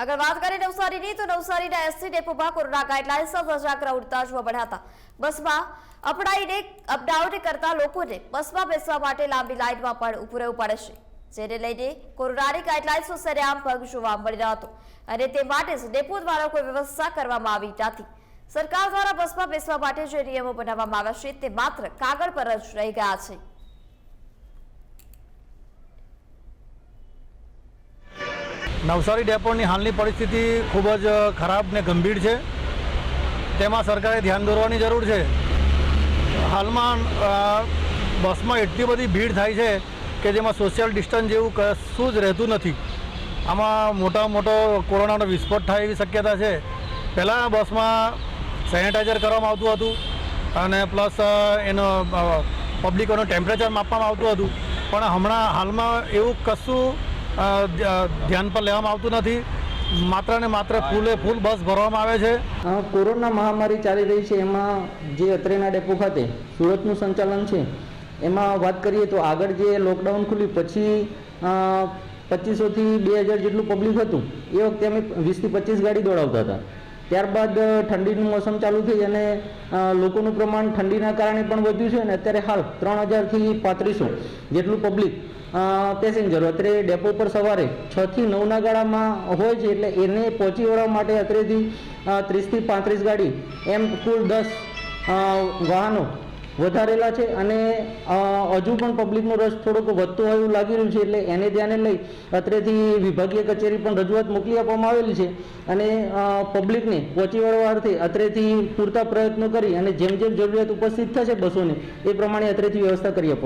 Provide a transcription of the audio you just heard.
આગળ વાત કરીએ નવસારીની, તો નવસારીના એસટી ડેપોમાં કોરોના ગાઈડલાઇન્સ ધજાગરા ઉડતા જોવા મળ્યા હતા. બસમાં અપડાઈને, અપડાઉન કરતા લોકોને બસમાં બેસવા માટે લાંબી લાઇનમાં પણ ઉભું રહેવું પડે છે, જેને લઈને કોરોનાની ગાઈડલાઇન્સનો સરેઆમ ભંગ જોવા મળી રહ્યો હતો. અને તે માટે જ ડેપો દ્વારા કોઈ વ્યવસ્થા કરવામાં આવી નથી. સરકાર દ્વારા બસમાં બેસવા માટે જે નિયમો બનાવવામાં આવ્યા છે, તે માત્ર કાગળ પર જ રહી ગયા છે. નવસારી ડેપોની હાલની પરિસ્થિતિ ખૂબ જ ખરાબ ને ગંભીર છે. તેમાં સરકારે ધ્યાન દોરવાની જરૂર છે. હાલમાં બસમાં એટલી બધી ભીડ થાય છે કે જેમાં સોશિયલ ડિસ્ટન્સ જેવું કશું જ રહેતું નથી. આમાં મોટા મોટો કોરોનાનો વિસ્ફોટ થાય એવી શક્યતા છે. પહેલાં બસમાં સેનિટાઈઝર કરવામાં આવતું હતું અને પ્લસ એનો પબ્લિકોનું ટેમ્પરેચર માપવામાં આવતું હતું. પણ હમણાં હાલમાં એવું કશું ધ્યાન પર લેવામાં આવતું નથી. માત્ર ને માત્ર ફૂલે ફૂલ બસ ભરવામાં આવે છે. કોરોના મહામારી ચાલી રહી છે. એમાં જે અત્રેના ડેપો ખાતે સુરતનું સંચાલન છે, એમાં વાત કરીએ તો આગળ જે લોકડાઉન ખુલ્યું, પછી પચીસોથી બે હજાર જેટલું પબ્લિક હતું. એ વખતે અમે વીસથી પચીસ ગાડી દોડાવતા હતા. ત્યારબાદ ઠંડીનું મોસમ ચાલુ થઈ અને લોકોનું પ્રમાણ ઠંડીના કારણે પણ વધ્યું છે અને અત્યારે હાલ ત્રણ હજારથી પાંત્રીસો જેટલું પબ્લિક પેસેન્જરો અત્રે ડેપો પર સવારે છ થી નવના ગાળામાં હોય છે એટલે એને પહોંચી વળવા માટે અત્રેથી ત્રીસથી પાંત્રીસ ગાડી, એમ કુલ દસ વાહનો વધારેલા છે અને હજુ પણ પબ્લિકનો રસ થોડોક વધતો હોય એવું લાગી રહ્યું છે, એટલે એને ધ્યાને લઈ અત્રેથી વિભાગીય કચેરી પણ રજૂઆત મોકલી આપવામાં આવેલી છે અને પબ્લિકને પહોંચી વળવા અર્થે અત્રેથી પૂરતા પ્રયત્નો કરી અને જેમ જેમ જરૂરિયાત ઉપસ્થિત થશે બસોની, એ પ્રમાણે અત્રેથી વ્યવસ્થા કરી આપવામાં